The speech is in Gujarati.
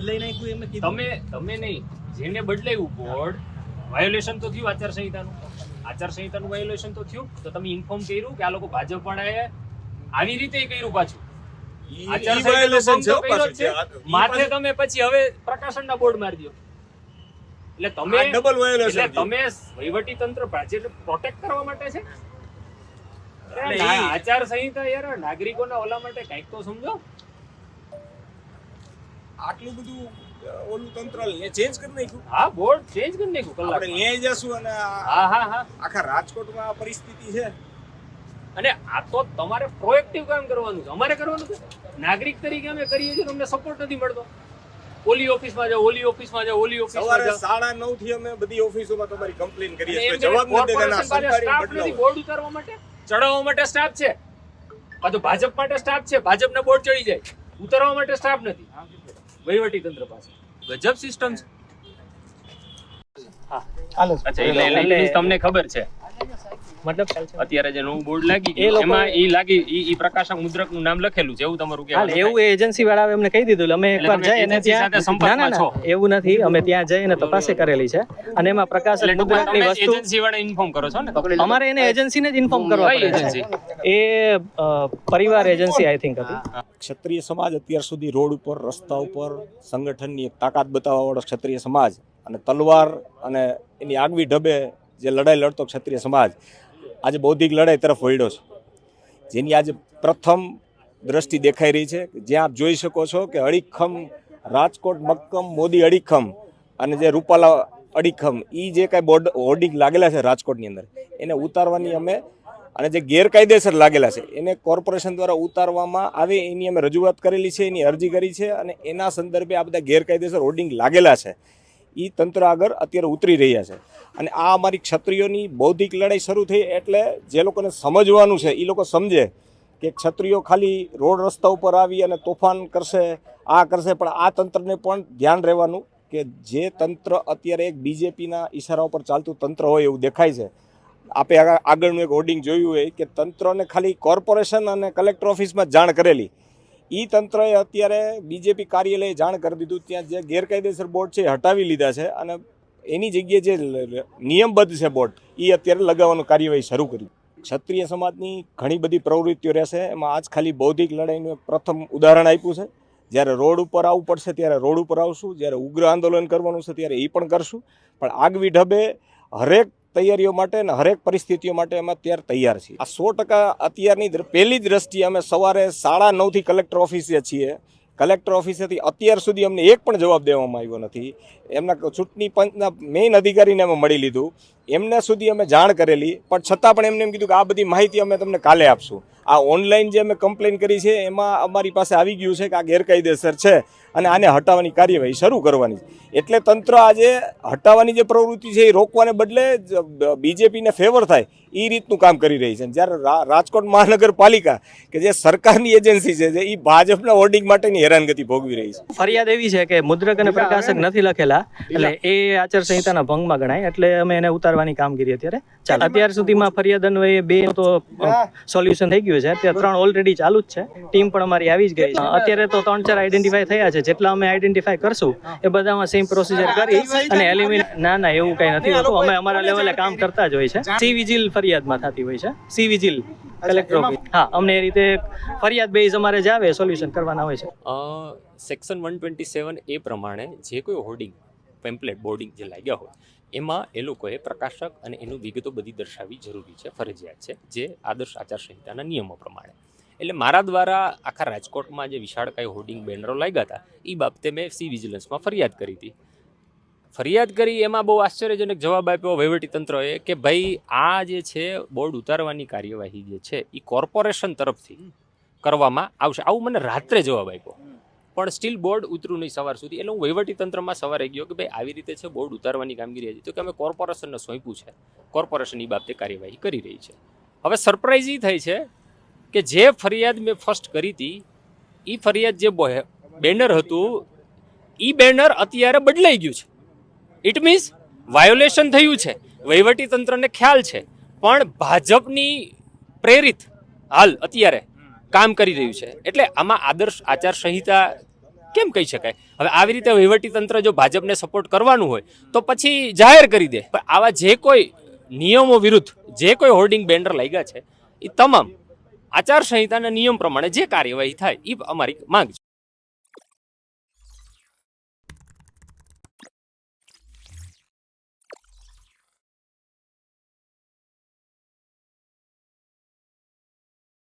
બદલાઈ નાખ્યું એમ કીધું. તમે તમે નહીં. જેને બદલાયું બોર્ડ વાયોલેશન તો થયું આચાર સંહિતાનું આચાર સંહિતાનું વાયોલેશન તો થયું. તો તમે ઇન્ફોર્મ કર્યું કે આ લોકો ભાજપ વાળાએ આવી રીતે કર્યું પાછું. માથે તમે પછી હવે પ્રકાશનના બોર્ડ મારી દો. એટલે તમે એટલે તમે વહીવટી તંત્ર પ્રોટેક્ટ કરવા માટે છે? ના, આચાર સંહિતા યાર નાગરિકોના ઓલા માટે કંઈક તો સમજો. આટલું બધું ઓલું તંત્ર ચેન્જ કરી નાખ્યું? હા બોર્ડ ચેન્જ કરી નાખ્યું આપણે ન્યાય જશું અને હા હા હા. આખા રાજકોટમાં આ પરિસ્થિતિ છે. અને આ તો તમારે પ્રોએક્ટિવ કામ કરવાનું છે. અમારે કરવાનું છે? નાગરિક તરીકે અમે કરીએ છીએ તમને સપોર્ટ નથી મળતો. ઓલી ઓફિસમાં જાઓ ઓલી ઓફિસમાં જાઓ ઓલી ઓફિસમાં જાઓ. સાડા નવથી અમે બધી ઓફિસોમાં તમારી કમ્પ્લેન કરીએ છીએ. જવાબ નથી દેના નથી બોર્ડ ઉતારવા માટે? ચડાવવા માટે સ્ટાફ છે. પાછું ભાજપ માટે સ્ટાફ છે. ભાજપના બોર્ડ ચડી જાય. ઉતારવા માટે સ્ટાફ નથી. વહીવટી તંત્ર પાસે. ગજબ સિસ્ટમ છે. હાલો અચ્છા એટલે તમને ખબર છે. મતલબ અત્યારે જે નવું બોર્ડ લાગી ગયું એમાં ઈ લાગી ઈ ઈ પ્રકાશક મુદ્રકનું નામ લખેલું છે એવું તમારું હાલ એવું એજન્સી વાળાએ અમને કહી દીધું અમે એકવાર જઈ અને ત્યાં સંપર્કમાં ના ના છો? એવું નથી. અમે ત્યાં જઈને તપાસે કરેલી છે. અને એમાં પ્રકાશક મુદ્રકની વસ્તુ એજન્સી વાળા ઇન્ફોર્મ કરો છો ને? અમારે એને એજન્સીને જ ઇન્ફોર્મ કરવા પડે એજન્સી એ પરિવાર એજન્સી આઈ થિંક હતી. ક્ષત્રિય સમાજ અત્યાર સુધી રોડ ઉપર રસ્તા ઉપર સંગઠનની એક તાકાત બતાવવા વાળો ક્ષત્રિય સમાજ અને તલવાર અને એની આગવી ઢબે જે લડાઈ લડતો ક્ષત્રિય સમાજ આજે બૌદ્ધિક લડાઈ તરફ વળ્યો છે. જેની આજે પ્રથમ દ્રષ્ટિ દેખાઈ રહી છે. જ્યાં આપ જોઈ શકો છો કે અડીખમ રાજકોટ, મક્કમ, મોદી અડીખમ અને જે રૂપાલા અડીખમ એ જે કાંઈ બોર્ડ હોર્ડિંગ લાગેલા છે રાજકોટની અંદર, એને ઉતારવાની અમે અને જે ગેરકાયદેસર લાગેલા છે, એને કોર્પોરેશન દ્વારા ઉતારવામાં આવે એની અમે રજૂઆત કરેલી છે, એની અરજી કરી છે અને એના સંદર્ભે આ બધા ગેરકાયદેસર હોર્ડિંગ લાગેલા છે. એ તંત્ર આગળ અત્યારે ઉતરી રહ્યા છે. અને આ અમારી ક્ષત્રિયોની બૌદ્ધિક લડાઈ શરૂ થઈ એટલે જે લોકોને સમજવાનું છે એ લોકો સમજે કે ક્ષત્રિયો ખાલી રોડ રસ્તા ઉપર આવી અને તોફાન કરશે, આ કરશે, પણ આ તંત્રને પણ ધ્યાન રહેવાનું કે જે તંત્ર અત્યારે એક બીજેપીના ઈશારા ઉપર ચાલતું તંત્ર હોય એવું દેખાય છે. આપે આગળ- આગળનું એક હોર્ડિંગ જોયું હોય કે તંત્રને ખાલી કોર્પોરેશન અને કલેક્ટર ઓફિસમાં જાણ કરેલી. ઈ તંત્રએ અત્યારે બીજેપી કાર્યાલયે જાણ કરી દીધું. ત્યાં જે ગેરકાયદેસર બોર્ડ છે હટાવી લીધા છે અને એની જગ્યાએ જે નિયમબદ્ધ છે બોર્ડ એ અત્યારે લગાવવાનું કાર્યવાહી શરૂ કરી. ક્ષત્રિય સમાજની ઘણી બધી પ્રવૃત્તિઓ રહેશે. એમાં આજ ખાલી બૌદ્ધિક લડાઈનું પ્રથમ ઉદાહરણ આપ્યું છે. જ્યારે રોડ ઉપર આવવું પડશે, ત્યારે રોડ ઉપર આવશું. જ્યારે ઉગ્ર આંદોલન કરવાનું છે, ત્યારે એ પણ કરશું. પણ આગવી ઢબે હરેક તૈયારીઓ માટે અને હરેક પરિસ્થિતિઓ માટે અમે અત્યારે તૈયાર છીએ. આ સો ટકા અત્યારની પહેલી દ્રષ્ટિએ અમે સવારે સાડા નવથી કલેક્ટર ઓફિસે છીએ. કલેક્ટર ઓફિસેથી અત્યાર સુધી અમને એક પણ જવાબ દેવામાં આવ્યો નથી. એમના ચૂંટણી પંચના મેઇન અધિકારીને અમે મળી લીધું. એમને સુધી અમે જાણ કરેલી પણ છતાં પણ એમને એમ કીધું કે આ બધી માહિતી અમે તમને કાલે આપશું. આ ઓનલાઈન જે અમે કમ્પ્લેન કરી છે એમાં અમારી પાસે આવી ગયું છે કે આ ગેરકાયદેસર છે અને આને હટાવવાની કાર્યવાહી શરૂ કરવાની છે. એટલે તંત્ર આજે હટાવવાની જે પ્રવૃત્તિ છે એ રોકવાને બદલે બીજેપીને ફેવર થાય એ રીતનું કામ કરી રહી છે. જ્યારે રાજકોટ મહાનગરપાલિકા કે જે સરકારની એજન્સી છે જે એ ભાજપના હોર્ડિંગ માટેની હેરાનગતિ ભોગવી રહી છે. ફરિયાદ એવી છે કે મુદ્રક અને પ્રકાશક નથી લખેલા એટલે એ આચાર સંહિતાના ભંગમાં ગણાય એટલે અમે એને ઉતારવાની કામગીરી અત્યારે ચાલે. અત્યાર સુધીમાં ફરિયાદ અન્વયે બે તો સોલ્યુશન થઈ ગયું છે. અત્યારે ત્રણ ઓલરેડી ચાલુ જ છે. ટીમ પણ અમારી આવી જ ગઈ છે. અત્યારે તો ત્રણ ચાર આઈડેન્ટિફાય થયા છે. જેટલા અમે આઈડેન્ટિફાઈ કરશું એ બધામાં સેમ પ્રોસિજર કરી અને એલિમિનેટ ના ના એવું કઈ નથી. હોતું અમે અમારા લેવલે કામ કરતા જ હોય છે. સી વિજિલ ફરિયાદમાં થતી હોય છે. સી વિજિલ કલેક્ટર ઓફિસ હા અમને એ રીતે ફરિયાદ બેઝ અમારે જ આવે સોલ્યુશન કરવાના હોય છે. Section one twenty seven A પ્રમાણે જે કોઈ હોર્ડિંગ પેમ્પલેટ બોર્ડિંગ જે લાગ્યા હોય એમાં એ લોકોએ પ્રકાશક અને એનું વિગતો બધી દર્શાવવી જરૂરી છે, ફરજિયાત છે, જે આદર્શ આચાર સંહિતાના નિયમો પ્રમાણે. એટલે મારા દ્વારા આખા રાજકોટમાં જે વિશાળકાય હોર્ડિંગ બેનરો લાગ્યા હતા એ બાબતે મેં સી વિજિલન્સમાં ફરિયાદ કરી હતી. ફરિયાદ કરી એમાં બહુ આશ્ચર્યજનક જવાબ આપ્યો વહીવટી તંત્રએ કે ભાઈ, આ જે છે, બોર્ડ ઉતારવાની કાર્યવાહી જે છે એ કોર્પોરેશન તરફથી કરવામાં આવશે. આવું મને રાત્રે જવાબ આપ્યો. પણ સ્ટીલ બોર્ડ ઉતરું નહીં સવાર સુધી. એટલે હું વહીવટી તંત્રમાં સવારે ગયો કે ભાઈ આવી રીતે છે બોર્ડ ઉતારવાની કામગીરી હતી તો કે અમે કોર્પોરેશનને સોંપ્યું છે. કોર્પોરેશન એ બાબતે કાર્યવાહી કરી રહી છે. હવે સરપ્રાઇઝ એ થઈ છે કે જે ફરિયાદ મેં ફર્સ્ટ કરી હતી એ ફરિયાદ જે બેનર હતું એ બેનર અત્યારે બદલાઈ ગયું છે. ઇટ મીન્સ વાયોલેશન થયું છે. વહીવટી તંત્રને ખ્યાલ છે. પણ ભાજપની પ્રેરિત હાલ અત્યારે કામ કરી રહ્યું છે. એટલે આમાં આદર્શ આચાર સંહિતા કેમ કહી શકાય? હવે આવી રીતે વહીવટી તંત્ર જો ભાજપને સપોર્ટ કરવાનું હોય, તો પછી જાહેર કરી દે. પણ આવા જે કોઈ નિયમો વિરુદ્ધ, જે કોઈ હોર્ડિંગ બેનર લાગ્યા છે એ તમામ આચારસંહિતાના નિયમ પ્રમાણે જે કાર્યવાહી થાય એ અમારી માંગ છે.